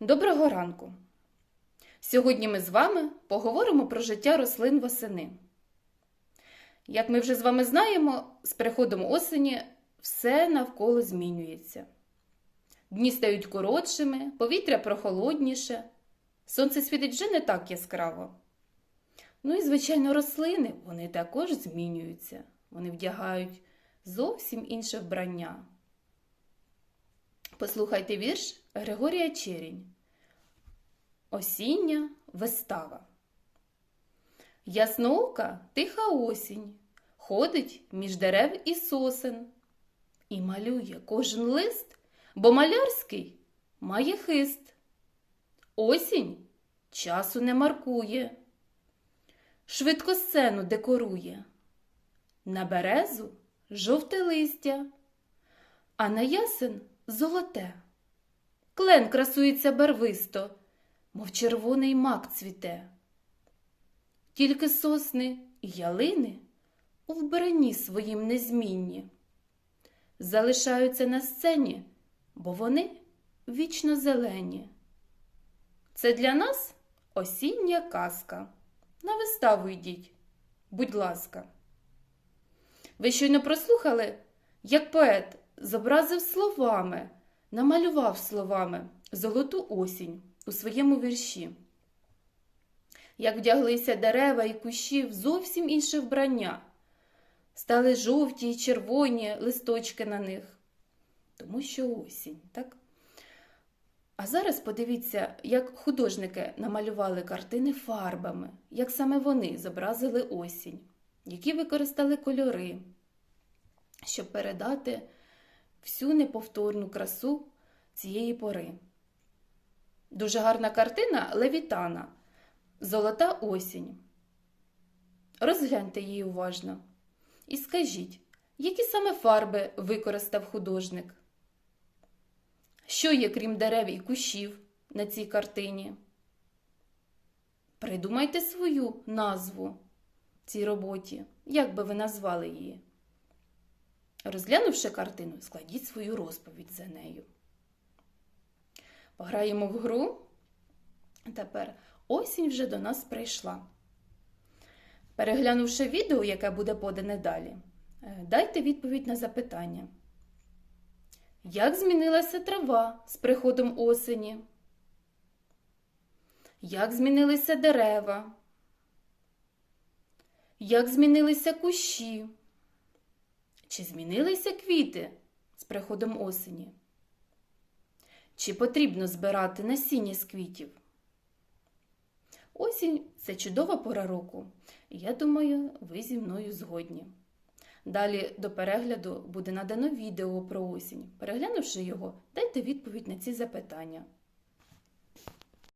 Доброго ранку! Сьогодні ми з вами поговоримо про життя рослин восени. Як ми вже з вами знаємо, з приходом осені все навколо змінюється. Дні стають коротшими, повітря прохолодніше, сонце світить вже не так яскраво. Ну і, звичайно, рослини вони також змінюються. Вони вдягають зовсім інше вбрання. Послухайте вірш Григорія Черінь. Осіння вистава. Ясноока тиха осінь, ходить між дерев і сосен. І малює кожен лист, бо малярський має хист. Осінь часу не маркує, швидко сцену декорує. На березу жовте листя, а на ясен золоте. Клен красується барвисто, мов червоний мак цвіте. Тільки сосни і ялини у вбранні своїм незмінні. Залишаються на сцені, бо вони вічно зелені. Це для нас осіння казка. На виставу йдіть, будь ласка. Ви щойно прослухали, як поет зобразив словами, намалював словами золоту осінь у своєму вірші. Як вдяглися дерева і кущі в зовсім інше вбрання, стали жовті й червоні листочки на них, тому що осінь, так? А зараз подивіться, як художники намалювали картини фарбами, як саме вони зобразили осінь, які використали кольори, щоб передати всю неповторну красу цієї пори. Дуже гарна картина Левітана Золота осінь. Розгляньте її уважно і скажіть, які саме фарби використав художник? Що є, крім дерев і кущів на цій картині? Придумайте свою назву цій роботі. Як би ви назвали її? Розглянувши картину, складіть свою розповідь за нею. Пограємо в гру. Тепер осінь вже до нас прийшла. Переглянувши відео, яке буде подане далі, е, дайте відповідь на запитання. Як змінилася трава з приходом осені? Як змінилися дерева? Як змінилися кущі? Чи змінилися квіти з приходом осені? Чи потрібно збирати насіння з квітів? Осінь це чудова пора року, я думаю, ви зі мною згодні. Далі до перегляду буде надано відео про осінь. Переглянувши його, дайте відповідь на ці запитання.